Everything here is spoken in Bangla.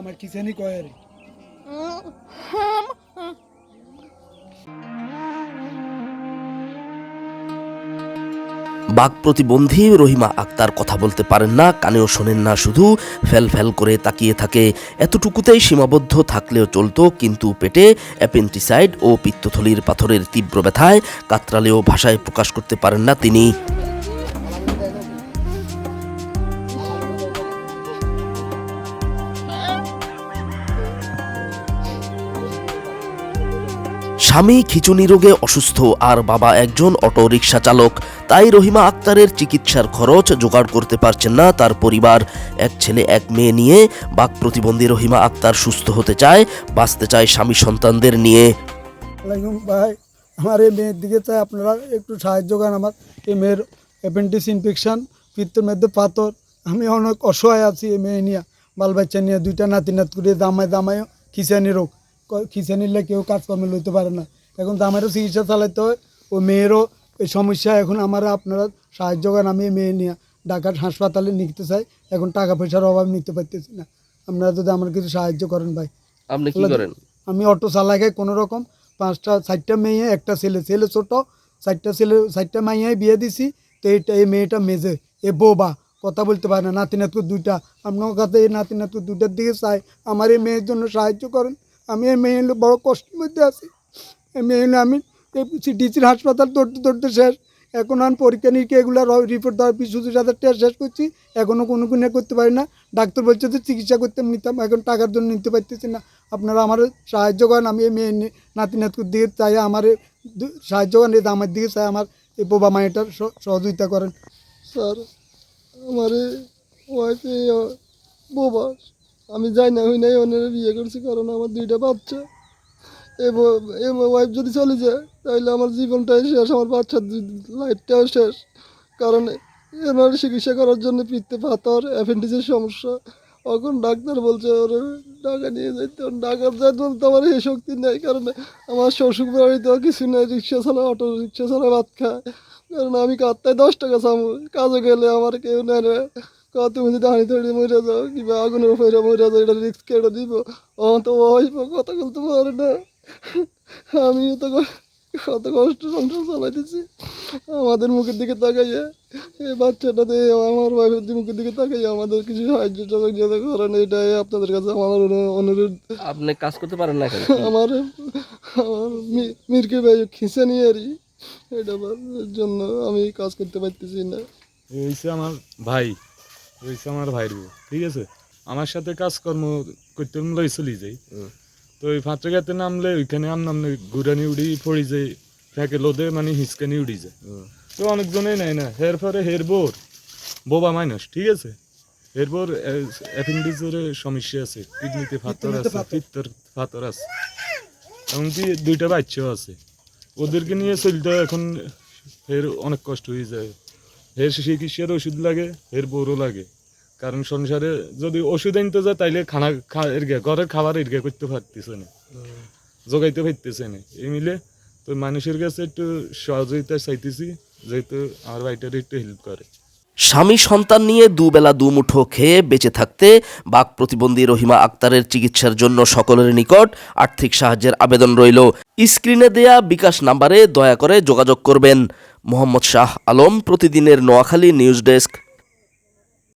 আমার কয় প্রতিবন্ধী রহিমা আক্তার কথা বলতে পারেন না, কানেও শোনেন না, শুধু ফ্যাল ফ্যাল করে তাকিয়ে থাকে। এতটুকুতেই সীমাবদ্ধ থাকলেও চলতো, কিন্তু পেটে অ্যাপেন্টিসাইড ও পিত্তথলির পাথরের তীব্র ব্যথায় কাতরালেও ভাষায় প্রকাশ করতে পারেন না তিনি। স্বামী খিচুনি রোগে অসুস্থ আর বাবা একজন অটো রিক্সা চালক। তাই রহিমা আক্তারের চিকিৎসার খরচ জোগাড় করতে পারছেন না তার পরিবার। এক ছেলে, এক মেয়ে নিয়ে বাক প্রতিবন্ধী রহিমা আক্তার সুস্থ হতে চায়, বাঁচতে চায় স্বামী সন্তানদের নিয়ে। ভাই, আমার এই মেয়ের দিকে চাই, আপনারা একটু সাহায্য করেন আমার। এই মেয়ের অ্যাপেন্ডিক্স ইনফেকশন, পিত্তের মধ্যে পাথর, আমি অনেক অসহায় আছি এই মেয়ে নিয়ে, বাল বাচ্চা নিয়ে, দুইটা নাতি নাত করে দামায় দামায় খিসানি রোগ। ক- খিসানিলে কেউ কাজকর্মে লইতে পারে না। এখন তো আমারও চিকিৎসা চালাইতে হয় ও মেয়েরও এই সমস্যা। এখন আমার আপনারা সাহায্য করেন আমি এই মেয়ে নিয়ে ঢাকার হাসপাতালে নিতে চাই। এখন টাকা পয়সার অভাব নিতে পারতেছি না। আপনারা যদি আমার কিছু সাহায্য করেন ভাই। আপনি কি করেন? আমি অটো চালাই কোনো রকম। পাঁচটা চারটা মেয়ে একটা ছেলে। ছেলে ছোট চারটা ছেলে চারটা মাইয়াই বিয়ে দিছি। তো এইটা এই মেয়েটা মেজে এ বোবা কথা বলতে পারে না। নাতি নাতু দুইটা। আপনার কাছে এই নাতি নাতু দুইটার দিকে চাই আমার এই মেয়ের জন্য সাহায্য করেন। আমি এই মেয়ে বড় কষ্টের মধ্যে আছি। এই মেয়ে আমি ডিসির হাসপাতাল দৌড়তে দৌড়তে শেষ। এখন আমি পরীক্ষা নিরীক্ষা এগুলো রিপোর্ট দেওয়ার পঁচিশ হাজার টাকা শেষ করছি। এখনও কোনো কোনো করতে পারি না। ডাক্তার বলছে যে চিকিৎসা করতে নিতাম, এখন টাকার জন্য নিতে পারতেছি না। আপনারা আমার সাহায্য করেন, আমি এই মেয়ে নাতি নাতকুর দিকে চাই, আমার সাহায্য করেন এই আমার দিকে চাই, আমার এই বোবা মায়েটার সহযোগিতা করেন। স্যার, আমার বোবা আমি যাই না, হই নাই ওনারা বিয়ে করছি, কারণ আমার দুইটা বাচ্চা। এ ওয়াইফ যদি চলে যায় তাহলে আমার জীবনটাই শেষ, আমার বাচ্চার লাইফটাও শেষ। কারণ এনার চিকিৎসা করার জন্য পিত্তে পাথর অ্যাপেন্ডিসের সমস্যা। এখন ডাক্তার বলছে, ওর, ঢাকা নিয়ে যাইতে ঢাকার যাইতে বলতে আমার এই শক্তি নেই, কারণ আমার শ্বশুর বাড়িতেও কিছু নেই, রিক্সা চালা অটো রিক্সা চালা ভাত খায়। কারণ আমি কাত্তায় দশ টাকা চামু কাজে গেলে আমার কেউ নেয় তুমি যদি হানি ধরে মরে যাও কিংবা আগুনের উপরে মরে যাও এটা রিক্স কেটে দিব ও তো ওই কথা বলতে পারে না। আমি তো কত কষ্ট সংসার চালাইতেছি। আমাদের মুখের দিকে তাকাইয়া এই বাচ্চাটা দিয়ে আমার ওয়াইফের মুখের দিকে তাকাইয়া আমাদের কিছু সাহায্য সহযোগিতা করেন এটাই আপনাদের কাছে আমার অনুরোধ। আপনি কাজ করতে পারেন না আমার আমার মিরকে ভাই খিঁচে নিয়ে আরি এটা জন্য আমি কাজ করতে পারতেছি না। এ হইছে আমার ভাই হইছে আমার ভাইয়ের বউ ঠিক আছে? আমার সাথে কাজকর্ম করতে লই চলি যাই। তো ওই ফাঁচগাতে নামলে ওইখানে আম নামলে গুড়ানি উড়ি পড়ি যায় ফেঁকে লোদে মানে হিসকানি উড়ি যায় তো অনেকজনেই নেয় না হের হের বোর বোবা মাইনাস ঠিক আছে? হের বোর অ্যাপেন্ডিক্সের সমস্যা আছে কিডনিতে ফাতর আছে পিত্তর ফাতর আছে এমনকি দুইটা বাচ্চাও আছে। ওদেরকে নিয়ে চলতে এখন এর অনেক কষ্ট হয়ে যায়। এর চিকিৎসার ওষুধ লাগে এর বড়ও লাগে। কারণ সংসারে যদি ওষুধ আনতে যায় তাইলে খানা খা এরগে ঘরের খাবার এরগে করতে পারতেছে না। জোগাইতে পারতেছে না। এই মিলে তো মানুষের কাছে একটু সহযোগিতা চাইতেছি যেহেতু আমার ভাইটার একটু হেল্প করে। স্বামী সন্তান নিয়ে দুবেলা দুমুঠো খেয়ে বেঁচে থাকতে বাক প্রতিবন্ধী রহিমা আক্তারের চিকিৎসার জন্য সকলের নিকট আর্থিক সাহায্যের আবেদন রইল। স্ক্রিনে দেয়া বিকাশ নাম্বারে দয়া করে যোগাযোগ করবেন। মোহাম্মদ শাহ আলম প্রতিদিনের নোয়াখালী নিউজ ডেস্ক।